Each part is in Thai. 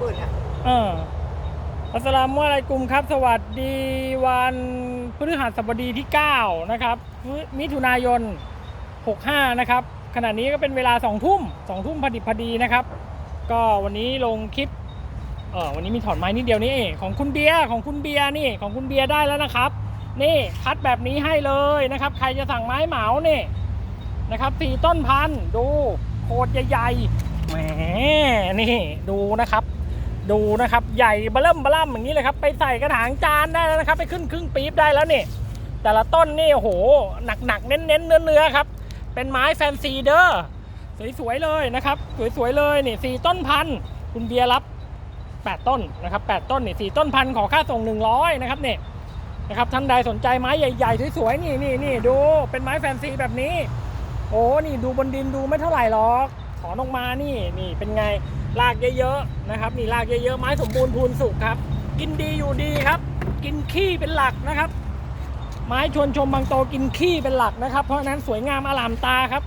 มืดๆอะเอออัสสลามุอะลัยกุมครับ สวัสดีวันพฤหัสบดีที่ 9 นะครับ มิถุนายน 65 นะครับ ขณะนี้ก็เป็นเวลา 2 ทุ่ม 2 ทุ่มพอดีพอดีนะครับ ก็วันนี้ลงคลิปเออวันนี้มีถอนไม้นิดเดียวนี่เองของคุณเบียร์ของคุณเบียร์นี่ของคุณเบียร์ได้แล้วนะครับ นี่คัดแบบนี้ให้เลยนะครับ ใครจะสั่งไม้เหมาเนี่ยนะครับสี่ต้นพันธุ์ดูโคตรใหญ่ๆแหมนี่ดูนะครับ ดูนะครับ ใหญ่เบล่มบล่มอย่างนี้เลยครับ ไปใส่กระถางจานได้แล้วนะครับ ไปขึ้นครึ่งปี๊บได้แล้วนี่ แต่ละต้นนี่โอ้โหหนักหนักๆเน้นเน้นเนื้อเนื้อๆครับ เป็นไม้แฟนซีเด้อสวยๆเลยนะครับ สวยๆเลยนี่สี่ต้นพันธุ์คุณเบียร์รับ 8 ต้นนะครับ8ต้นนี่สี่ต้นพันขอค่าส่ง 100นะครับเนี่ยนะครับท่านใดสนใจไม้ใหญ่ๆสวยๆนี่นี่นี่ดูเป็นไม้แฟนซีแบบนี้ โอ้นี่ดูบนดินดูไม่เท่าไหร่หรอก อนออกมานี่นี่เป็นไงรากเยอะๆนะครับนี่รากเยอะๆไม้สมบูรณ์พูนสุกครับ กินดีอยู่ดีครับ กินขี้เป็นหลักนะครับ ไม้ชวนชมบางโตกินขี้เป็นหลักนะครับ เพราะฉะนั้นสวยงามอลามตาครับ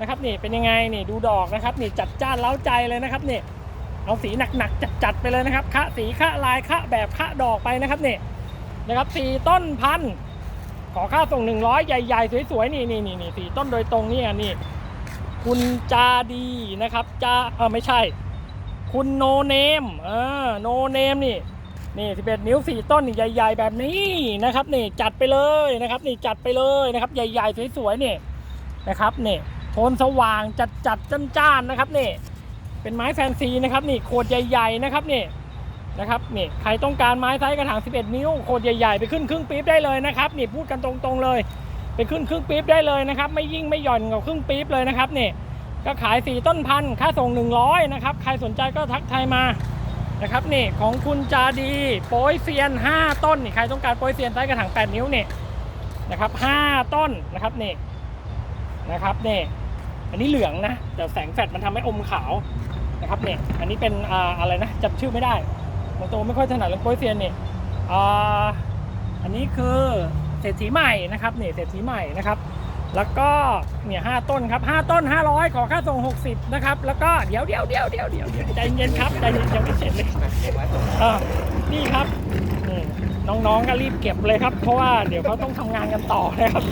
นะครับนี่เป็นยังไงนี่ดูดอกนะครับนี่จัดจ้านเล้าใจเลยนะครับนี่เอาสีหนักๆจัดๆไปเลยนะครับคะสีคะลายคะแบบคะดอกไปนะครับนี่นะครับสี่ต้นพันขอค่าส่ง 100 ใหญ่ ๆ สวย ๆ นี่นี่นี่นี่สี่ต้นโดยตรงนี่นี่ คุณจาดีนะครับจาเออไม่ใช่ คุณโนเนมเออโนเนมนี่นี่11นิ้วสี่ต้นนี่ใหญ่ ๆ แบบนี้นะครับนี่จัดไปเลยนะครับ นี่จัดไปเลยนะครับ ใหญ่ ๆ สวยๆนี่นะครับนี่โทนสว่างจัดๆจ้านๆนะครับนี่เป็นไม้แฟนซีนะครับนี่โคดใหญ่ๆนะครับนี่นะครับนี่ใครต้องการไม้ไซส์กระถาง 11 นิ้วโคดใหญ่ๆ ไปขึ้นครึ่งปี๊บได้เลยนะครับนี่พูดกันตรงๆเลย ไปขึ้นครึ่งปี๊บได้เลยนะครับ ไม่ยิ่งไม่หย่อนกับครึ่งปี๊บเลยนะครับนี่ก็ขาย4ต้นพันค่าส่ง 100นะครับใครสนใจก็ทักทายมานะครับนี่ของคุณจาดีโป้ยเซียน 5 ต้นนี่ใครต้องการโป้ยเซียนไซส์กระถาง8 นิ้วนี่นะครับ5ต้นนะครับนี่นะครับนี่อันนี้เหลืองนะแต่แสงแฟลชมันทำให้อมขาวนะครับนี่อันนี้เป็นออะไรนะจำชื่อไม่ได้บางตัวไม่ค่อยถนัดเรื่องโปรยเซียนนี่ออันนี้คือ เศรษฐีใหม่นะครับเนี่ยเศรษฐีใหม่นะครับ แล้วก็เนี่ยห้าต้นครับห้าต้น500ขอค่าส่ง60นะครับ แล้วก็เดี๋ยวเดี๋ยวเดี๋ยวเดี๋ยวเดี๋ยวใจเย็นครับใจเย็นยังไม่เสร็จเลยอ่านี่ครับน้องๆก็รีบเก็บเลยครับ เพราะว่าเดี๋ยวเขาต้องทำงานกันต่อนะครับ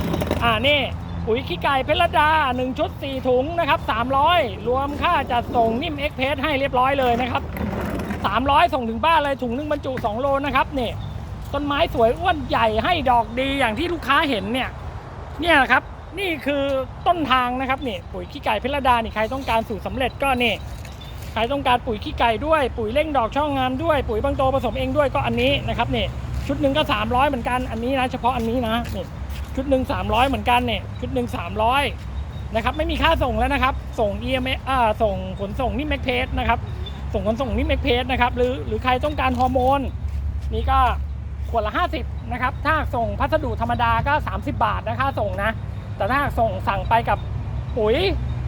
อ่านี่ปุ๋ยขี้ไก่เพชรดา1ชุด4ถุงนะครับ300 รวมค่าจัดส่งนิ่มเอ็กเพสให้เรียบร้อยเลยนะครับ300 ส่งถึงบ้านเลยถุงหนึงบรรจุ 2 โลนะครับนี่ ต้นไม้สวยอ้วนใหญ่ให้ดอกดีอย่างที่ลูกค้าเห็นเนี่ยเนี่ยครับนี่คือต้นทางนะครับนี่ปุ๋ยขี้ไก่เพชรดานี่ใครต้องการสูตรสำเร็จก็นี่ใครต้องการปุ๋ยขี้ไก่ด้วยปุ๋ยเร่งดอกช่องงามด้วยปุ๋ยบางโตผสมเองด้วยก็อันนี้นะครับนี่ชุดหนึ่งก็ 300 เหมือนกันอันนี้นะเฉพาะอันนี้นะนี่ชุดหนึ่ง300 เหมือนกันเนี่ยชุดหนึ่ง300นะครับไม่มีค่าส่งแล้วนะครับ ส่ง EMS อ่าส่งขนส่งนี่แม็กเพสนะครับส่งขนส่งนี่แม็กเพสนะครับหรือหรือใครต้องการฮอร์โมนนี่ก็ ขวดละ 50นะครับถ้าส่งพัสดุธรรมดาก็ 30 บาทนะค่าส่งนะ แต่ถ้าส่งสั่งไปกับปุ๋ย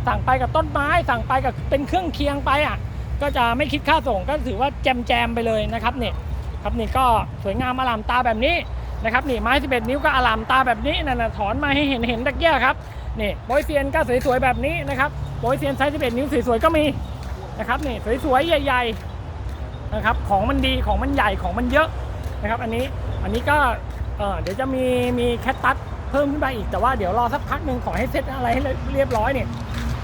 สั่งไปกับต้นไม้ สั่งไปกับเป็นเครื่องเคียงไปอะก็จะไม่คิดค่าส่งก็ถือว่าแจมแจมไปเลยนะครับเนี่ยครับนี่ก็สวยงามอลามตาแบบนี้นะครับนี่ไม้ 11 นิ้วก็อลามตาแบบนี้นั่นนะถอนมาให้เห็นเห็นตะเกียครับนี่โบยเซียนก็สวยๆแบบนี้นะครับโบยเซียนไซส์11 นิ้วสวยๆก็มีนะครับนี่สวยๆใหญ่ ๆนะครับของมันดีของมันใหญ่ของมันเยอะ นะครับอันนี้อันนี้ก็เเดี๋ยวจะมีมีแคตตัสเพิ่มขึ้นไปอีกแต่ว่าเดี๋ยวรอสักพักหนึ่งขอให้เซตอะไรให้เรียบร้อยเนี่ย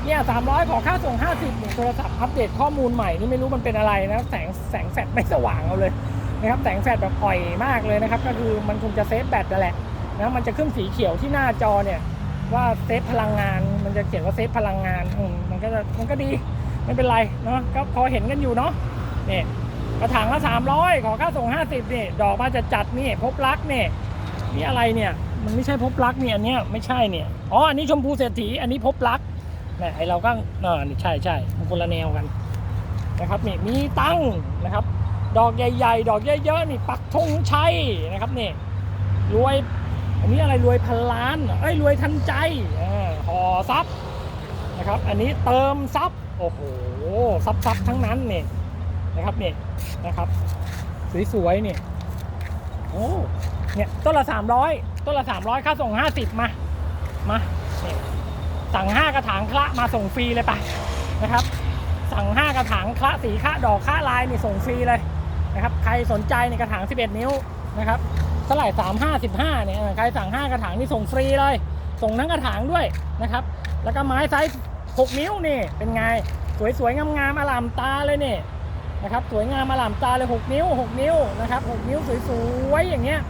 เนี่ยสามร้อยขอค่าส่ง 50เนี่ยโทรศัพท์อัปเดตข้อมูลใหม่นี่ไม่รู้มันเป็นอะไรนะแสงแสงแฟลชไม่สว่างเอาเลยนะครับแสงแฟลชแบบอ่อยมากเลยนะครับก็คือมันคงจะเซฟแบตนั่นแหละนะมันจะขึ้นสีเขียวที่หน้าจอเนี่ยว่าเซฟพลังงานมันจะเขียนว่าเซฟพลังงานอืมมันก็จะมันก็ดีไม่เป็นไรเนาะก็พอเห็นกันอยู่เนาะเนี่ย กระถางละสามร้อยขอค่าส่งห้าสิบนี่ดอกมาจะจัดนี่พบรักนี่นี่อะไรเนี่ยมันไม่ใช่พบรักเนี่ยอันเนี้ยไม่ใช่เนี่ยอ๋ออันนี้ชมพูเศรษฐีอันนี้พบรักนี่ไอเราก็เออนี่ใช่ใช่มันคนละแนวกันนะครับนี่มีตั้งนะครับ ดอกใหญ่ ๆ ดอกเยอะๆนี่ปักธงชัยนะครับนี่รวยอันนี้อะไรรวยพันล้านเอ้ยรวยทันใจห่อซับนะครับ อันนี้เติมซับโอ้โหซับซับทั้งนั้นเนี่ย นะครับเนี่ยนะครับสวยๆเนี่ยโอ้เนี่ยต้นละ300ต้นละ300ค่าส่ง50มามาเนี่ยสั่ง5กระถางคละมาส่งฟรีเลยไปนะครับ สั่ง5กระถางคละสีคละดอกคละลายนี่ส่งฟรีเลยนะครับ ใครสนใจในกระถาง 11 นิ้วนะครับเท่าไหร่3 5 15เนี่ยเออใครสั่ง5กระถางนี่ส่งฟรีเลย ส่งทั้งกระถางด้วยนะครับ แล้วก็ไม้ไซส์6นิ้วนี่เป็นไง สวยๆงามๆอลามตาเลยนี่ นะครับสวยงามอลามตาเลย 6 นิ้ว 6 นิ้วนะครับ6นิ้วสวยๆอย่างเงี้ย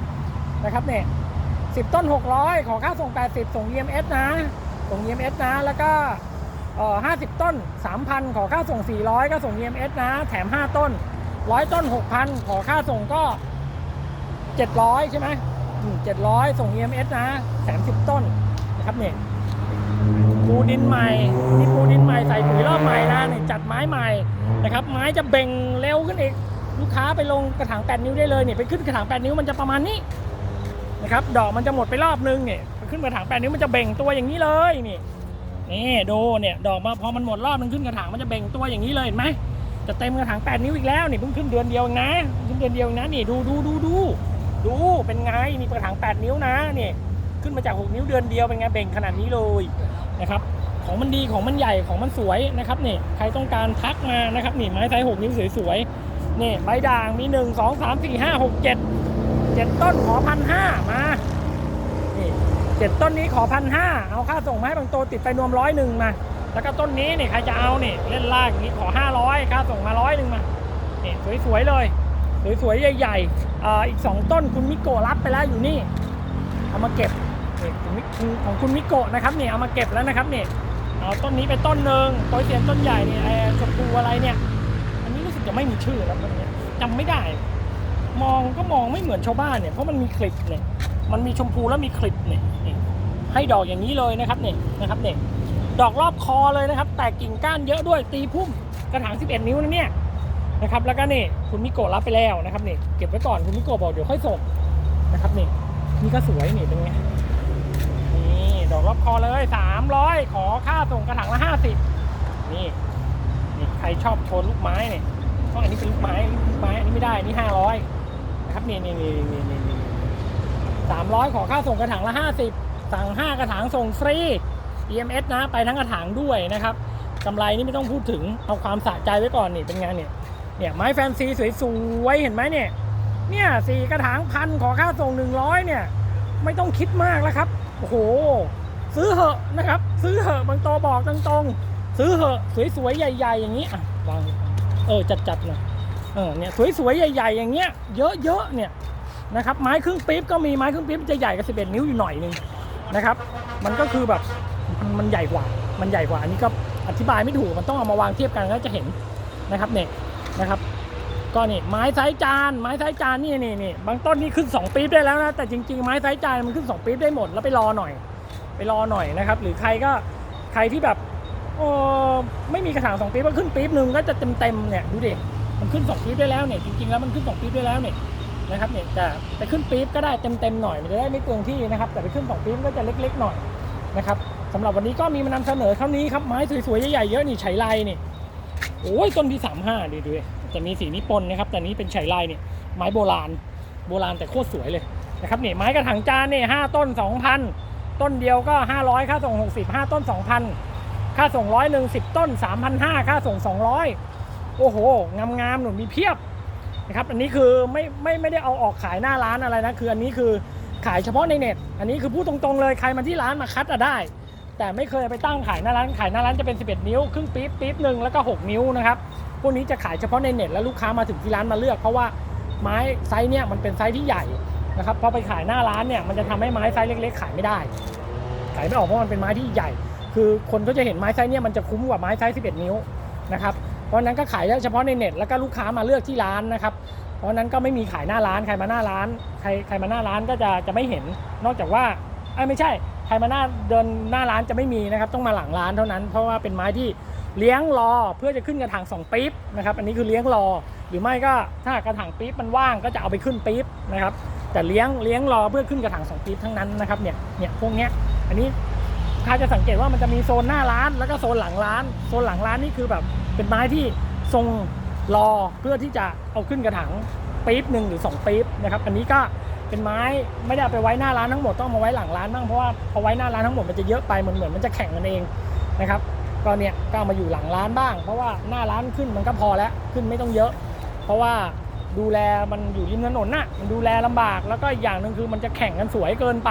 นะครับเนี่ย10ต้น 600 ขอค่าส่ง 80 ส่ง EMS นะ ส่ง EMS นะ แล้วก็เอ่อ50 ต้น 3,000 ขอค่าส่ง 400 ก็ส่ง EMS นะ แถม 5 ต้น 100 ต้น 6,000 ขอค่าส่งก็ 700 ใช่ไหมอืม700 ส่ง EMS นะ แถม 10 ต้นนะครับเนี่ยปูดินใหม่นี่ปูดินใหม่ใส่ปุ๋ยรอบใหม่นะนี่จัดไม้ใหม่ ครับ ไม้จะเบ่งเร็วขึ้นอีกลูกค้าไปลงกระถาง 8 นิ้วได้เลยเนี่ยไปขึ้นกระถาง 8 นิ้วมันจะประมาณนี้นะครับดอกมันจะหมดไปรอบนึงเนี่ยไปขึ้นกระถาง 8 นิ้วมันจะเบ่งตัวอย่างนี้เลยนี่นี่ดูเนี่ยดอกมาพอมันหมดรอบนึงขึ้นกระถางมันจะเบ่งตัวอย่างนี้เลยเห็นไหมจะเต็มกระถาง 8 นิ้วอีกแล้วนี่เพิ่งขึ้นเดือนเดียวนะเพิ่งเดือนเดียวเองนะนี่ดูดูดูดูดูเป็นไงมีกระถาง 8 นิ้วนะนี่ขึ้นมาจาก 6 นิ้วเดือนเดียวเป็นไงเบ่งขนาดนี้เลยนะครับ ของมันดีของมันใหญ่ของมันสวยนะครับนี่ใครต้องการทักมานะครับนี่ไม้ไซส์หกนิ้วสวยๆนี่ใบด่างมีหนึ่งสองสามสี่ห้าหกเจ็ดเจ็ดต้นขอพันห้ามานี่เจ็ดต้นนี้ขอพันห้าเอาค่าส่งมาให้บางโตติดไปนวมร้อยหนึ่งมาแล้วก็ต้นนี้นี่ใครจะเอานี่เล่นลากอย่างนี้ขอห้าร้อยค่าส่งมาร้อยหนึ่งมานี่สวยๆเลยสวยๆใหญ่ๆอ่าอีกสองต้นคุณมิโกะรับไปแล้วอยู่นี่เอามาเก็บนี่ของคุณมิโกะนะครับเนี่ยเอามาเก็บแล้วนะครับเนี่ย ต้นนี้ไปต้นหนึ่งโตัวเสียนต้นใหญ่เนี่ยไอ้ชมพูอะไรเนี่ย อันนี้รู้สึกจะไม่มีชื่อแล้วต้นเนี้ยจำไม่ได้ มองก็มองไม่เหมือนชาวบ้านเนี่ยเพราะมันมีคลิปเนี่ย มันมีชมพูแล้วมีคลิปเนี่ยให้ดอกอย่างนี้เลยนะครับเนี่ยนะครับเนี่ยดอกรอบคอเลยนะครับ แตกกิ่งก้านเยอะด้วยตีพุ่มกระถาง 11 นิ้วนะเนี่ยนะครับ แล้วก็นี่คุณมิโกะรับไปแล้วนะครับนี่เก็บไว้ก่อนคุณมิโกะบอกเดี๋ยวค่อยส่งนะครับนี่นี่ก็สวยนี่เป็นไงนี่ด อกรอเลยสามร้อยขอค่าส่งกระถางละห้าสิบนี่นี่ใครชอบโชนลูกไม้เนี่ยเพราะอันนี้เป็นลูกไม้ลูกไม้อันนี้ไม่ได้อันนี้ห้าร้อยนะครับนี่นี่นี่นี่นี่นี่สามร้อยขอค่าส่งกระถางละห้าสิบสั่งห้ากระถางส่งฟรี EMS นะ ไปทั้งกระถางด้วยนะครับกำไรนี่ไม่ต้องพูดถึงเอาความสะใจไว้ก่อนนี่เป็นไงเนี่ยเนี่ยไม้แฟนซีสวยๆเห็นไหมเนี่ยเนี่ยสี่กระถางพันขอค่าส่งหนึ่งร้อยเนี่ย ไม่ต้องคิดมากแล้วครับ โอ้โห ซื้อเหอะนะครับ ซื้อเหอะบางโตบอกตรงๆซื้อเหอะสวยๆใหญ่ ๆ อย่างนี้อะวางเออจัดๆหน่อยเออเนี่ยสวยๆใหญ่ๆอย่างเงี้ยเยอะๆเนี่ยนะครับไม้ครึ่งปี๊บก็มีไม้ครึ่งปี๊บจะใหญ่กับ11 นิ้วอยู่หน่อยนึงนะครับ มันก็คือแบบมันใหญ่กว่า มันใหญ่กว่าอันนี้ก็อธิบายไม่ถูกมันต้องเอามาวางเทียบกันแล้วจะเห็นนะครับเนี่ยนะครับก็นี่ไม้ไซส์จานไม้ไซส์จานนี่นี่นี่บางต้นนี่ขึ้น 2 ปี๊บได้แล้วนะแต่จริงๆไม้ไซส์จานมันขึ้น 2 ปี๊บได้หมดแล้วไปรอหน่อย ไปรอหน่อยนะครับ หรือใครก็ใครที่แบบเออไม่มีกระถางสองปี๊บก็ขึ้นปี๊บหนึ่งก็จะเต็มๆเนี่ยดูดิมันขึ้นสองปี๊บได้แล้วเนี่ยจริงๆแล้วมันขึ้นสองปี๊บได้แล้วเนี่ยนะครับเนี่ยแต่ไปขึ้นปี๊บก็ได้เต็มๆหน่อยมันจะได้ไม่เปลืองที่นะครับแต่ไปขึ้นสองปี๊บก็จะเล็กๆหน่อยนะครับสำหรับวันนี้ก็มีมานำเสนอเท่านี้ครับไม้สวยๆใหญ่ๆเยอะนี่ไฉไลนี่โอ้ยต้นที่สามห้าดีด้วยจะมีสีนี้ปนนะครับแต่นี้เป็นไฉไลเนี่ยไม้โบราณโบราณแต่โคตรสวยเลยนะครับเนี่ยไม้กระถางจานเนี่ยห้าต้นสองพัน ต้นเดียวก็ห้าร้อยค่าส่งหกสิบห้าต้นสองพันค่าส่งร้อยหนึ่งสิบต้นสามพันห้าค่าส่งสองร้อยโอ้โห งามๆหนุนมีเพียบนะครับ อันนี้คือไม่ไม่ไม่ได้เอาออกขายหน้าร้านอะไรนะ คืออันนี้คือขายเฉพาะในเน็ต อันนี้คือพูดตรงๆเลย ใครมาที่ร้านมาคัดอะได้ แต่ไม่เคยไปตั้งขายหน้าร้าน ขายหน้าร้านจะเป็น 11 นิ้ว ครึ่งปี๊บปี๊บหนึ่งแล้วก็ 6 นิ้วนะครับ พวกนี้จะขายเฉพาะในเน็ต แล้วลูกค้ามาถึงที่ร้านมาเลือก เพราะว่าไม้ไซส์เนี่ยมันเป็นไซส์ที่ใหญ่ นะครับพอไปขายหน้าร้านเนี่ยมันจะทำให้ไม้ไซส์เล็ก ๆ ขายไม่ได้ ขายไม่ออกเพราะมันเป็นไม้ที่ใหญ่ คือคนก็จะเห็นไม้ไซส์เนี่ยมันจะคุ้มกว่าไม้ไซส์11 นิ้วนะครับเพราะนั้นก็ขายเฉพาะในเน็ตแล้วก็ลูกค้ามาเลือกที่ร้านนะครับเพราะนั้นก็ไม่มีขายหน้าร้านใครมาหน้าร้านใครใครมาหน้าร้านก็จะจะไม่เห็น นอกจากว่าไอ้ไม่ใช่ใครมาหน้าเดินหน้าร้านจะไม่มีนะครับต้องมาหลังร้านเท่านั้น เพราะว่าเป็นไม้ที่เลี้ยงรอเพื่อจะขึ้นกระถางสองปี๊บนะครับอันนี้คือเลี้ยงรอหรือไม่ก็ถ้ากระถางปี๊บมันว่างก็จะเอาไปขึ้นปี๊บนะครับ แต่เลี้ยงเลี้ยงรอเพื่อขึ้นกระถางสองปีทั้งนั้นนะครับเนี่ยเนี่ยพวกเนี้ยอันนี้ลูกค้าจะสังเกตว่ามันจะมีโซนหน้าร้าน แล้วก็โซนหลังร้าน โซนหลังร้านนี่คือแบบเป็นไม้ที่ทรงรอเพื่อที่จะเอาขึ้นกระถางปี๊บหนึ่งหรือสองปี๊บนะครับอันนี้ก็เป็นไม้ไม่ได้ไปไว้หน้าร้านทั้งหมดต้องมาไว้หลังร้านบ้างเพราะว่าพอไว้หน้าร้านทั้งหมดมันจะเยอะไปเหมือนเหมือนมันจะแข่งกันเองนะครับก็เนี่ยก็มาอยู่หลังร้านบ้าง เพราะว่าหน้าร้านขึ้นมันก็พอแล้วขึ้นไม่ต้องเยอะ เพราะว่า ดูแลมันอยู่ริมถนนน่ะมันดูแลลำบากแล้วก็อีกอย่างหนึ่งคือมันจะแข่งกันสวยเกินไป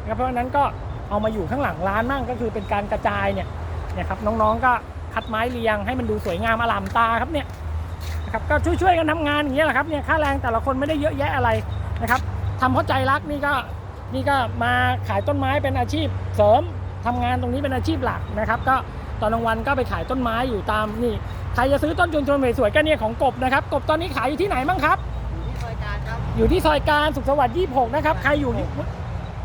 นะครับเพราะฉะนั้นก็เอามาอยู่ข้างหลังร้านมั่งก็คือเป็นการกระจายเนี่ยเนี่ยครับน้องๆก็คัดไม้เรียงให้มันดูสวยงามอลามตาครับเนี่ยนะครับก็ช่วยๆกันทำงานอย่างเงี้ยแหละครับเนี่ยค่าแรงแต่ละคนไม่ได้เยอะแยะอะไรนะครับทำเพราะใจรักนี่ก็นี่ก็มาขายต้นไม้เป็นอาชีพเสริมทำงานตรงนี้เป็นอาชีพหลักนะครับ ก็ตอนกลางวันก็ไปขายต้นไม้อยู่ตามนี่ ใครจะซื้อต้นจนจนสวยๆก็เนี่ยของกบนะครับ กบตอนนี้ขายอยู่ที่ไหนบ้างครับ อยู่ที่ซอยการครับ อยู่ที่ซอยการสุขสวัสดิ์26 นะครับ ใครอยู่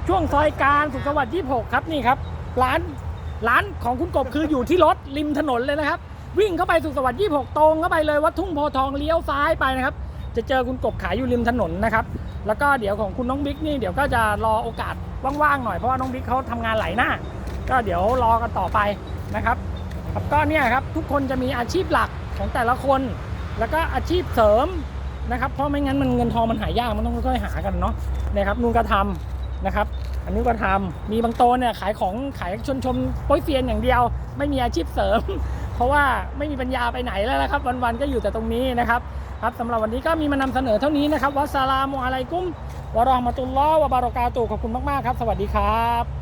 ช่วงซอยการสุขสวัสดิ์26 ครับนี่ครับ ร้านร้านของคุณกบคืออยู่ที่รถริมถนนเลยนะครับ วิ่งเข้าไปสุขสวัสดิ์26 ตรงเข้าไปเลยวัดทุ่งโพทองเลี้ยวซ้ายไปนะครับ จะเจอคุณกบขายอยู่ริมถนนนะครับ แล้วก็เดี๋ยวของคุณน้องบิ๊กนี่เดี๋ยวก็จะรอโอกาสว่างๆหน่อยเพราะว่าน้องบิ๊กเขาทำงานหลายหน้า ก็เดี๋ยวรอกันต่อไปนะครับ ครับก็เนี่ยครับทุกคนจะมีอาชีพหลักของแต่ละคน แล้วก็อาชีพเสริมนะครับเพราะไม่งั้นมันเงินทองมันหายากมันต้องค่อยๆหากันเนาะนะครับนุ่นก็ทำนะครับ อันนี้ก็ทำมีบางโตนเนี่ยขายของขายชนชมโป้ยเซียนอย่างเดียว ไม่มีอาชีพเสริม เพราะว่าไม่มีปัญญาไปไหนแล้วนะครับ วันๆก็อยู่แต่ตรงนี้นะครับครับสำหรับวันนี้ก็มีมานำเสนอเท่านี้นะครับวัสสลามุอะลัยกุมวะราะห์มะตุลลอฮ์วะบารอกาตุขอบคุณมากๆครับ สวัสดีครับ